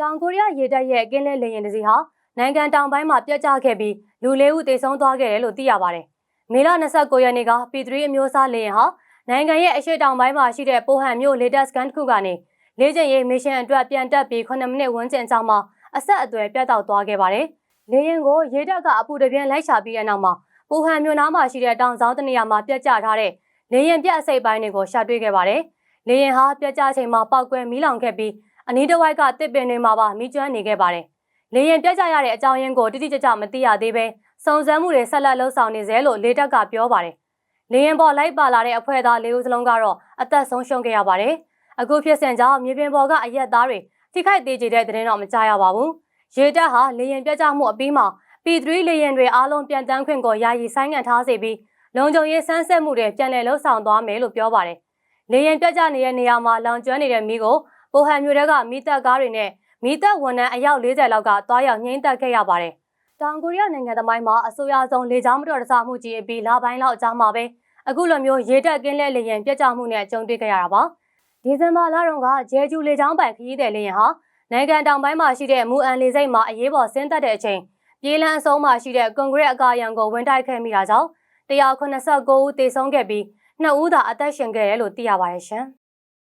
တောင်ကိုရီးယားရေတပ်ရဲ့ကင်းလဲလေယာဉ်တစ်စီးဟာနိုင်ငံတောင်ပိုင်းမှာပြတ်ကျခဲ့ပြီးလူလေးဦးသေဆုံးသွားခဲ့တယ်လို့သိရပါတယ်။မေလ29ရက်နေ့က P3 အမျိုးအစားလေယာဉ်ဟာနိုင်ငံရဲ့အရှေ့တောင်ပိုင်းမှာရှိတဲ့ပိုဟန်မြို့လေတပ်စခန်းတစ်ခုကနေလေကျင့်ရေးမစ်ရှင်အတွက်ပြန်တက်ပြီး9မိနစ်ဝန်းကျင်ကြာမှအဆက်အသွယ်ပြတ်တောက်သွားခဲ့ပါတယ်။လေယာဉ်ကိုရေတပ်ကအပူတပြင်းလိုက်ရှာပြီးတဲ့နောက်မှာပိုဟန်မြို့နားမှာရှိတဲ့တောင်ဆောင်တနေရာမှာပြတ်ကျထားတဲ့လေယာဉ်ပြတ်အစိပ်ပိုင်းတွေကိုရှာတွေ့ခဲ့ပါတယ်။လေယာဉ်ဟာပြတ်ကျချိန်မှာပောက်ကွဲမီးလောင်ခဲ့ပြီး အနီးတစ်ဝိုက်ကတစ်ပင်တွေမှာပါမိကျွမ်းနေခဲ့ပါတယ်။လေရင်ပြတ်ကျရတဲ့အကြောင်းရင်းကိုတိတိကျကျမသိရသေးပဲစုံစမ်းမှုတွေဆက်လက်လှုပ်ဆောင်နေစေလို့လေတက်ကပြောပါတယ်။လေရင်ပေါ်လိုက်ပါလာတဲ့အဖွဲ့သားလေးဦးစလုံးကတော့အသက်ဆုံးရှုံးခဲ့ရပါတယ်။အခုဖြစ်စဉ်ကြောင့်မြေပြင်ပေါ်ကအရက်သားတွေထိခိုက်သေးကြတဲ့သတင်းတော့မကြားရပါဘူး။ရေတပ်ဟာလေရင်ပြတ်ကျမှုအပြီးမှာ P3 လေရင်တွေအားလုံးပြန်တန်းခွင့်ကိုယာယီဆိုင်းငံ့ထားစေပြီးလုံခြုံရေးစမ်းစစ်မှုတွေပြန်လည်လှုပ်ဆောင်သွားမယ်လို့ပြောပါတယ်။လေရင်ပြတ်ကျနေတဲ့နေရာမှာလောင်ကျွမ်းနေတဲ့မီးကို ပိုဟန်မြို့တဲကမိသက်ကားတွေနဲ့မိသက်ဝန်ထမ်းအယောက်40လောက်ကတွားရောက်ငိမ့်သက်ခဲ့ရပါတယ်။တောင်ကိုရီးယားနိုင်ငံသမိုင်းမှာအဆိုအရဆုံးလေကြောင်းမတော်တဆမှုကြီးအပြီးလပိုင်းလောက်အကြာမှာပဲအခုလိုမျိုးရေတက်ကင်းလဲလေရင်ပြတ်ကျမှုနဲ့ကြုံတွေ့ခဲ့ရတာပါ။ဒီဇင်ဘာလတုန်းကဂျဲကျူလေကြောင်းပိုင်ခရီးသည်လေရင်ဟာနိုင်ငံတောင်ပိုင်းမှာရှိတဲ့မူအန်လေစိတ်မှာအရေးပေါ်ဆင်းသက်တဲ့အချိန်ပြေးလန်းအဆုံးမှာရှိတဲ့ကွန်ကရစ်အကာအရံကိုဝင်တိုက်ခဲ့မိတာကြောင့်189ဦးသေဆုံးခဲ့ပြီး2ဦးသာအသက်ရှင်ခဲ့တယ်လို့သိရပါတယ်ရှင်။